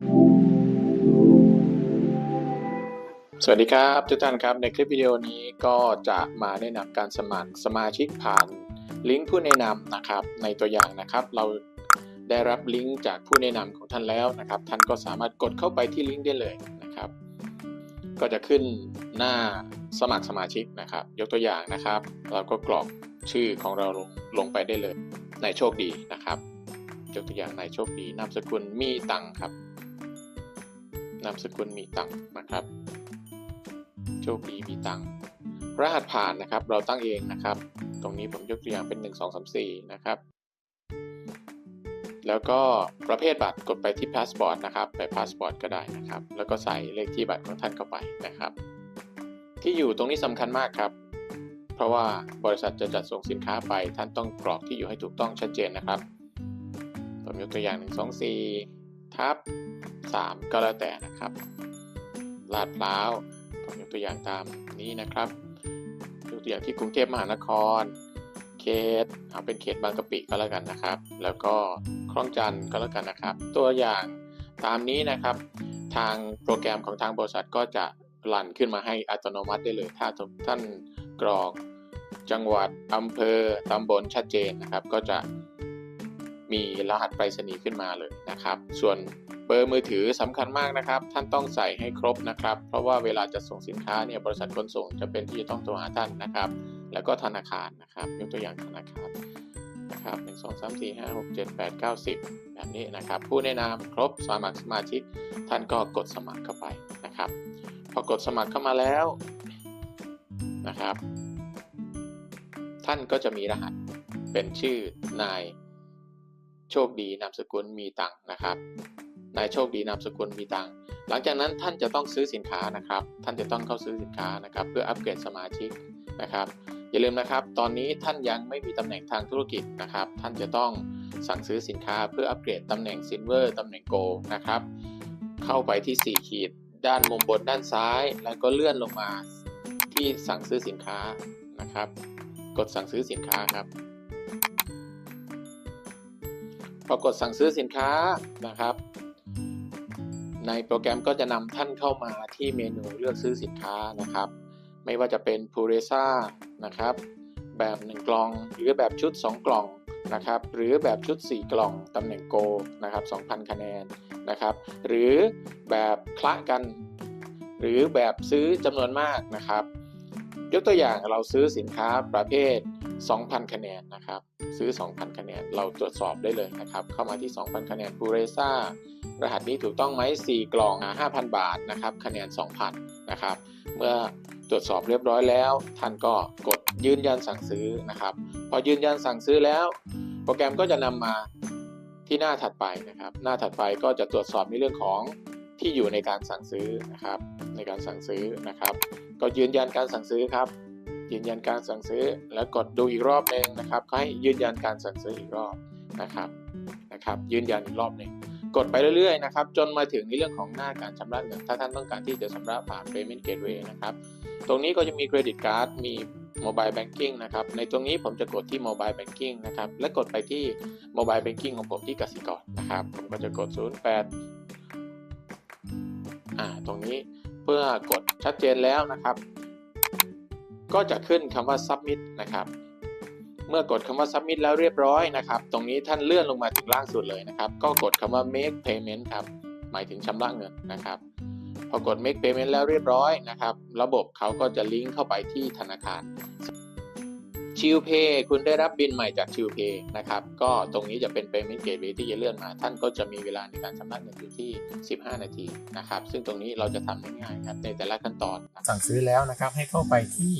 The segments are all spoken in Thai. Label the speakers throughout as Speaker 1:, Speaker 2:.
Speaker 1: สวัสดีครับทุกท่านครับในคลิปวิดีโอนี้ก็จะมาแนะนำการสมัครสมาชิกผ่านลิงก์ผู้แนะนำนะครับ ในตัวอย่างนะครับ เราได้รับลิงก์จากผู้แนะนำของท่านแล้วนะครับ ท่านก็สามารถกดเข้าไปที่ลิงก์ได้เลยนะครับ ก็จะขึ้นหน้าสมัครสมาชิกนะครับ ยกตัวอย่างนะครับ เราก็กรอกชื่อของเราลงลงไปได้เลย ในโชคดีนะครับยกตัวอย่างในโชคดีนามสกุลมีตังค์ครับ นามสกุลมีตังนะครับ โชคดีมีตังรหัสผ่านนะครับ เราตั้งเองนะครับ ตรงนี้ผมยกตัวอย่างเป็น 1 2 3 4 นะครับ แล้วก็ประเภทบัตรกดไปที่พาสปอร์ตนะครับ ไปพาสปอร์ตก็ได้นะครับ แล้วก็ใส่เลขที่บัตรของท่านเข้าไปนะครับ ที่อยู่ตรงนี้สำคัญมากครับ เพราะว่าบริษัทจะจัดส่งสินค้าไป ท่านต้องกรอกที่อยู่ให้ถูกต้องชัดเจนนะครับ ผมยกตัวอย่าง 1 2 4 ทับ 3 ก็แล้วแต่นะครับลาดพร้าวผมยกตัวอย่างตามนี้นะครับยกตัวอย่างที่กรุงเทพมหานคร เขตเอาเป็นเขตบางกะปิก็แล้วกันนะครับ แล้วก็คลองจันทน์ก็แล้วกันนะครับ ตัวอย่างตามนี้นะครับ ทางโปรแกรมของทางบริษัทก็จะรันขึ้นมาให้อัตโนมัติได้เลย ถ้าท่านกรอกจังหวัดอำเภอตำบลชัดเจนนะครับ ก็จะมีรหัสไปรษณีย์ขึ้นมาเลยนะครับ ส่วน เบอร์มือถือสำคัญมากนะครับ ท่านต้องใส่ให้ครบนะครับ เพราะว่าเวลาจะส่งสินค้าเนี่ยบริษัทขนส่งจะเป็นที่จะต้องโทรหาท่านนะครับ แล้วก็ธนาคารนะครับยกตัวอย่างธนาคารนะครับหนึ่งสองสามสี่ห้าหกเจ็ดแปดเก้าสิบแบบนี้นะครับ ผู้แนะนำครบสมัครสมาชิก ท่านก็กดสมัครเข้าไปนะครับ พอกดสมัครเข้ามาแล้วนะครับ ท่านก็จะมีรหัสเป็นชื่อนายโชคดีนามสกุลมีตังค์นะครับ นายโชคดีนามสกุลมีตังหลังจากนั้นท่านจะต้องซื้อสินค้านะครับ ท่านจะต้องเข้าซื้อสินค้านะครับ เพื่ออัปเกรดสมาชิกนะครับ อย่าลืมนะครับ ตอนนี้ท่านยังไม่มีตำแหน่งทางธุรกิจนะครับ ท่านจะต้องสั่งซื้อสินค้าเพื่ออัปเกรดตำแหน่งซิลเวอร์ตำแหน่งโกนะครับ เข้าไปที่ 4 ขีด ด้านมุมบนด้านซ้าย แล้วก็เลื่อนลงมาที่สั่งซื้อสินค้านะครับ กดสั่งซื้อสินค้าครับพอกดสั่งซื้อสินค้านะครับ ในโปรแกรมก็จะนำท่านเข้ามาที่เมนูเลือกซื้อสินค้านะครับ ไม่ว่าจะเป็นพูเรซ่านะครับ แบบ 1 กล่อง หรือแบบชุด 2 กล่องนะครับ หรือแบบชุด 4 กล่องตำแหน่งโกนะครับ 2,000 คะแนนนะครับ หรือแบบคละกัน หรือแบบซื้อจำนวนมากนะครับ ยกตัวอย่างเราซื้อสินค้าประเภท 2,000 คะแนนนะครับ ซื้อ 2,000 คะแนน เราตรวจสอบได้เลยนะครับ เข้ามาที่ 2,000 คะแนนพูเรซ่ารหัสนี้ถูกต้องไหม4 กล่อง 5,000 บาทนะครับ คะแนน 2,000 นะครับ เมื่อตรวจสอบเรียบร้อยแล้ว ท่านก็กดยืนยันสั่งซื้อนะครับ พอยืนยันสั่งซื้อแล้ว โปรแกรมก็จะนำมาที่หน้าถัดไปนะครับ หน้าถัดไปก็จะตรวจสอบในเรื่องของ ที่อยู่ในการสั่งซื้อนะครับในการสั่งซื้อนะครับ ก็ยืนยันการสั่งซื้อครับ ยืนยันการสั่งซื้อแล้วกดดูอีกรอบหนึ่งนะครับก็ให้ยืนยันการสั่งซื้ออีกรอบนะครับนะครับ ยืนยันอีกรอบหนึ่งกดไปเรื่อยๆนะครับจนมาถึงในเรื่องของหน้าการชำระเงินถ้าท่านต้องการที่จะชำระผ่าน Payment Gateway นะครับ ตรงนี้ก็จะมีเครดิตการ์ดมี Mobile Banking นะครับ ในตรงนี้ผมจะกดที่ Mobile Banking นะครับ และกดไปที่ Mobile Banking ของผมที่กสิกรนะครับ ผมก็จะกด 08 อ่าตรงนี้เพื่อกดชัดเจนแล้วนะครับ ก็จะขึ้นคำว่า submit นะครับ เมื่อกดคำว่า submit แล้วเรียบร้อยนะครับ ตรงนี้ท่านเลื่อนลงมาถึงล่างสุดเลยนะครับ ก็กดคำว่า make payment ครับ หมายถึงชำระเงินนะครับพอกด make payment แล้วเรียบร้อยนะครับ ระบบเขาก็จะลิงก์เข้าไปที่ธนาคาร ชิลเพย์คุณได้รับบินใหม่จากชิลเพย์นะครับ ก็ตรงนี้จะเป็น payment gateway ที่จะเลื่อนมา ท่านก็จะมีเวลาในการชำระเงินอยู่ที่ 15 นาทีนะครับ ซึ่งตรงนี้เราจะทำง่ายๆครับในแต่ละขั้นตอน
Speaker 2: สั่งซื้อแล้วนะครับให้เข้าไปที่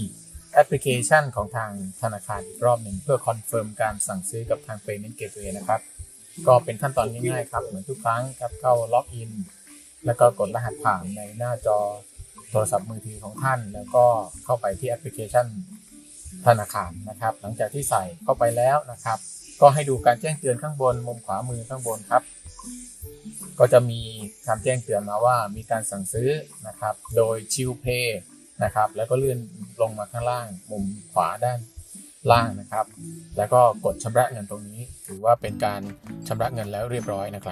Speaker 2: แอปพลิเคชันของทางธนาคารอีกรอบหนึ่งเพื่อคอนเฟิร์มการสั่งซื้อกับทาง Payment Gateway นะครับ ก็เป็นขั้นตอนง่ายๆครับเหมือนทุกครั้งครับเข้าล็อกอินแล้วก็กดรหัสผ่านในหน้าจอโทรศัพท์มือถือของท่าน แล้วก็เข้าไปที่แอปพลิเคชัน ธนาคารนะครับ หลังจากที่ใส่เข้าไปแล้วนะครับ ก็ให้ดูการแจ้งเตือนข้างบนมุมขวามือข้างบนครับ ก็จะมีคำแจ้งเตือนมาว่ามีการสั่งซื้อนะครับ โดยชิลเพย์นะครับ แล้วก็เลื่อนลงมาข้างล่างมุมขวาด้านล่างนะครับ แล้วก็กดชำระเงินตรงนี้ ถือว่าเป็นการชำระเงินแล้วเรียบร้อยนะครับ